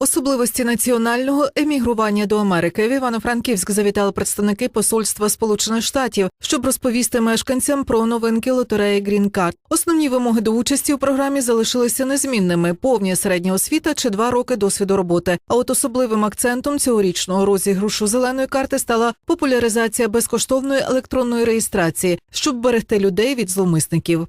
Особливості національного емігрування до Америки в Івано-Франківськ завітали представники посольства Сполучених Штатів, щоб розповісти мешканцям про новинки лотереї Green Card. Основні вимоги до участі у програмі залишилися незмінними: повня середня освіта чи два роки досвіду роботи. А от особливим акцентом цьогорічного розігрушу зеленої карти стала популяризація безкоштовної електронної реєстрації, щоб берегти людей від зловмисників.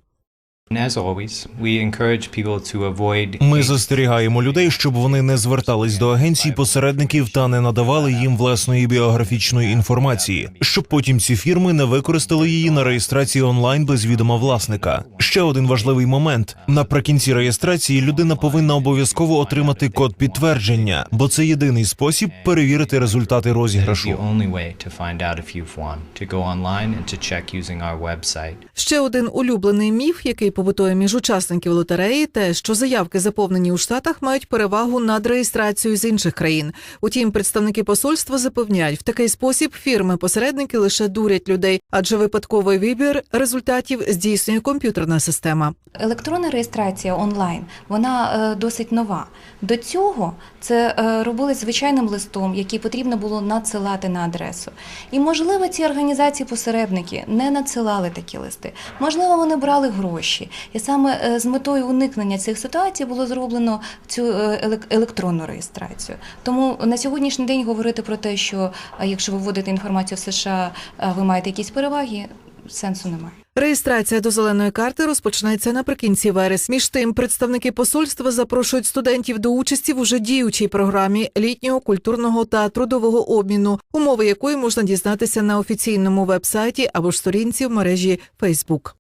Ми застерігаємо людей, щоб вони не звертались до агенцій посередників та не надавали їм власної біографічної інформації, щоб потім ці фірми не використали її на реєстрації онлайн без відома власника. Ще один важливий момент: наприкінці реєстрації людина повинна обов'язково отримати код підтвердження, бо це єдиний спосіб перевірити результати розіграшу. only way to find out if you've won, to go online and to check using our website. Ще один улюблений міф, який побутує між учасників лотереї, те, що заявки, заповнені у штатах, мають перевагу над реєстрацією з інших країн. Утім, представники посольства запевняють, в такий спосіб фірми-посередники лише дурять людей, адже випадковий вибір результатів здійснює комп'ютерна система. Електронна реєстрація онлайн вона е, досить нова. До цього це е, робили звичайним листом, який потрібно було надсилати на адресу. І можливо, ці організації-посередники не надсилали такі листи. Можливо, вони брали гроші. І саме е, з метою уникнення цих ситуацій було зроблено цю е, електронну реєстрацію. Тому на сьогоднішній день говорити про те, що е, якщо ви вводите інформацію в США, ви маєте якісь переваги, сенсу немає. Реєстрація до зеленої карти розпочнеться наприкінці вересня. Між тим, представники посольства запрошують студентів до участі в уже діючій програмі літнього культурного та трудового обміну, умови якої можна дізнатися на офіційному вебсайті або ж сторінці в мережі Facebook.